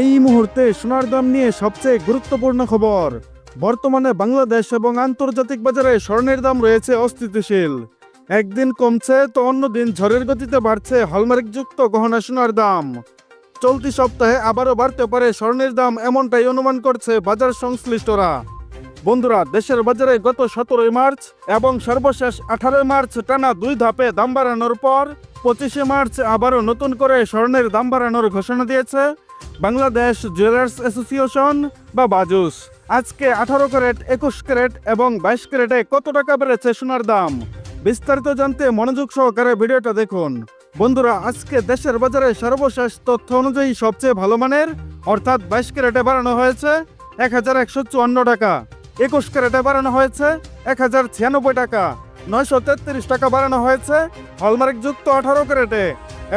এই মুহূর্তে সোনার দাম নিয়ে সবচেয়ে গুরুত্বপূর্ণ খবর। বর্তমানে বাংলাদেশ এবং আন্তর্জাতিক বাজারে স্বর্ণের দাম রয়েছে অস্থিতিশীল। একদিন কমছে তো অন্যদিন ঝড়ের গতিতে বাড়ছে হলমার্কযুক্ত গহনা সোনার দাম। চলতি সপ্তাহে আবারও বাড়তে পারে স্বর্ণের দাম এমনটাই অনুমান করছে বাজার সংশ্লিষ্টরা। বন্ধুরা, দেশের বাজারে গত সতেরোই মার্চ এবং সর্বশেষ আঠারোই মার্চ টানা দুই ধাপে দাম বাড়ানোর পর পঁচিশে মার্চ আবারও নতুন করে স্বর্ণের দাম বাড়ানোর ঘোষণা দিয়েছে। বাংলাদেশ জুয়েলার্স অ্যাসোসিয়েশন বা বাজুস আজকে আঠারো ক্যারেট, একুশ ক্যারেট এবং বাইশ ক্যারেটে কত টাকা বেড়েছে সোনার দাম? বিস্তারিত জানতে মনোযোগ সহকারে ভিডিওটা দেখুন। বন্ধুরা, আজকে দেশের বাজারে সর্বশেষ তথ্য অনুযায়ী সবচেয়ে ভালো মানের, অর্থাৎ বাইশ ক্যারেটে বাড়ানো হয়েছে এক হাজার একশো চুয়ান্ন টাকা। একুশ ক্যারেটে বাড়ানো হয়েছে এক হাজার ছিয়ানব্বই টাকা। নয়শো তেত্রিশ টাকা বাড়ানো হয়েছে হলমার্ক যুক্ত আঠারো ক্যারেটে।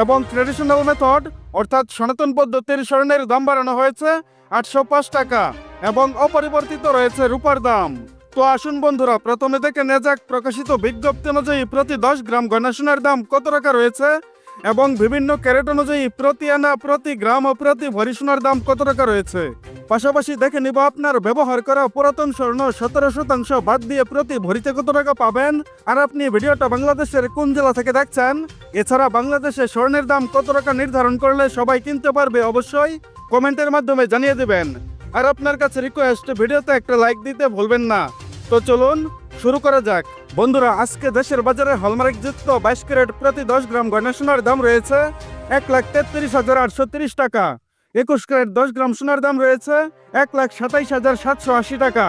এবং ট্রেডিশনাল মেথড অর্থাৎ সনাতন পদ্ধতির স্বর্ণের দাম বাড়ানো হয়েছে আটশো পাঁচ টাকা এবং অপরিবর্তিত রয়েছে রূপার দাম। তো আসুন বন্ধুরা, প্রথমে দেখে নেজাক প্রকাশিত বিজ্ঞপ্তি অনুযায়ী প্রতি দশ গ্রাম গয়না সোনার দাম কত টাকা রয়েছে? এবং বিভিন্ন ক্যারেট অনুযায়ী প্রতি আনা, প্রতি গ্রাম ও প্রতি ভরি সোনার দাম কত টাকা রয়েছে? পাশাপাশি দেখে নিব আপনার ব্যবহার করা পুরাতন স্বর্ণ সতেরো শতাংশ বাদ দিয়ে প্রতি ভরিতে কত টাকা পাবেন? আর আপনি ভিডিওটা বাংলাদেশের কোন জেলা থেকে দেখছেন? এছাড়া বাংলাদেশে স্বর্ণের দাম কত টাকা নির্ধারণ করলে সবাই কিনতে পারবে অবশ্যই কমেন্টের মাধ্যমে জানিয়ে দেবেন। আর আপনার কাছে রিকোয়েস্ট ভিডিওতে একটা লাইক দিতে ভুলবেন না। তো চলুন শুরু করা যাক। বন্ধুরা, আজকে দেশের বাজারে হলমার্ক যুক্ত বাইশ ক্যারেট প্রতি দশ গ্রাম গয়না সোনার দাম রয়েছে এক লাখ তেত্রিশ হাজার আটশো তিরিশ টাকা। একুশ ক্যারেট দশ গ্রাম সোনার দাম রয়েছে এক লাখ সাতাইশ হাজার সাতশো আশি টাকা।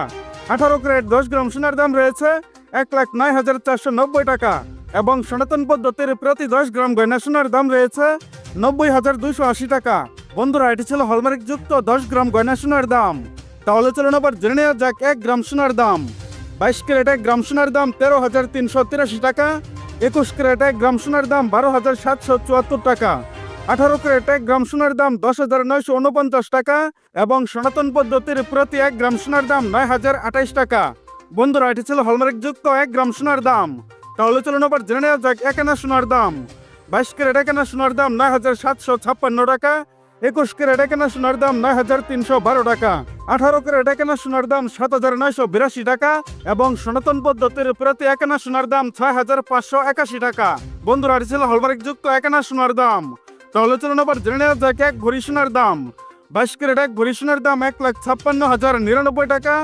আঠারো ক্যারেট দশ গ্রাম সোনার দাম রয়েছে এক লাখ নয় হাজার চারশো নব্বই টাকা এবং সনাতন পদ্ধতির প্রতি দশ গ্রাম গয়না সোনার দাম রয়েছে নব্বই হাজার দুইশো আশি টাকা। বন্ধুরা, এটি ছিল হলমার্ক যুক্ত দশ গ্রাম গয়না সোনার দাম। তাহলে চলুন আবার জেনে নেওয়া যাক এক গ্রাম সোনার দাম। বাইশ ক্যারেট গ্রাম সোনার দাম তেরো হাজার তিনশো তিরাশি টাকা, একুশ ক্যারেটে গ্রাম সোনার দাম বারো হাজার সাতশো চুয়াত্তর টাকা, আঠারো ক্যারেট গ্রাম সোনার দাম দশ হাজার নয়শো উনপঞ্চাশ টাকা এবং সনাতন পদ্ধতির প্রতি এক গ্রাম সোনার দাম নয় হাজার আঠাইশ টাকা। বন্ধুরা, এটি ছিল হলমার্ক যুক্ত এক গ্রাম সোনার দাম। তাহলে চলুন আবার জেনে নেওয়া যাক এক আনা সোনার দাম। বাইশ ক্যারেট এক আনা সোনার দাম নয় হাজার সাতশো ছাপ্পান্ন টাকা একুশ ক্যারেট একনা সোনার দাম নয় হাজার তিনশো বারো টাকা। আঠারো ক্যারেট একনা সোনার দাম সাত হাজার নয়শো বিরাশি টাকা এবং সনাতন পদ্ধতির প্রতি এক আনা সোনার দাম ছয় হাজার পাঁচশো একাশি টাকা। বন্ধুরা ছিল হলমার্ক যুক্ত এক আনা সোনার দাম। তাহলে চলুন আবার জেনে নেওয়া যাক এক ভরি সোনার দাম। বাইশ ক্যারেট এক ভরি সোনার দাম এক লাখ ছাপ্পান্ন হাজার নিরানব্বই টাকা।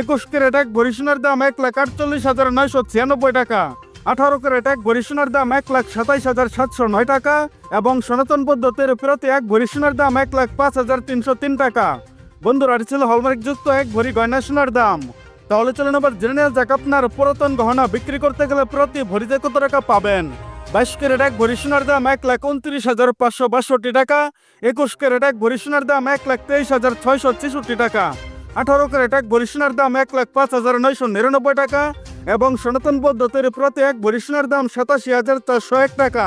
একুশ ক্যারেট এক ভরি সোনার দাম এক লাখ আটচল্লিশ হাজার নয়শো ছিয়ানব্বই টাকা। আঠারো ক্যারেট এক ভরি সোনার দাম এক লাখ সাতাইশ হাজার সাতশো নয় টাকা এবং সনাতন পদ্ধতির প্রতি এক ভরি সোনার দাম এক লাখ পাঁচ হাজার তিনশো তিন টাকা। বন্ধুরা ছিল হলমার্ক যুক্ত এক ভরি গয়না সোনার দাম। তাহলে চলুন আবার জেনে নেওয়া যাক আপনার পুরাতন গহনা বিক্রি করতে গেলে প্রতি ভরিতে কত টাকা পাবেন? বাইশ ক্যারেট এক ভরি সোনার দাম এক লাখ উনত্রিশ হাজার পাঁচশো বাষট্টি টাকা, একুশ ক্যারেট এক ভরি সোনার দাম এক লাখ তেইশ হাজার ছয়শো ছেষট্টি টাকা। আঠারো ক্যারেট, এক ভরি দাম এক লাখ পাঁচ হাজার নয়শো নিরানব্বই টাকা, এবং সনাতন পদ্ধতির প্রতি এক ভরি দাম সাতাশি হাজার চারশো এক টাকা।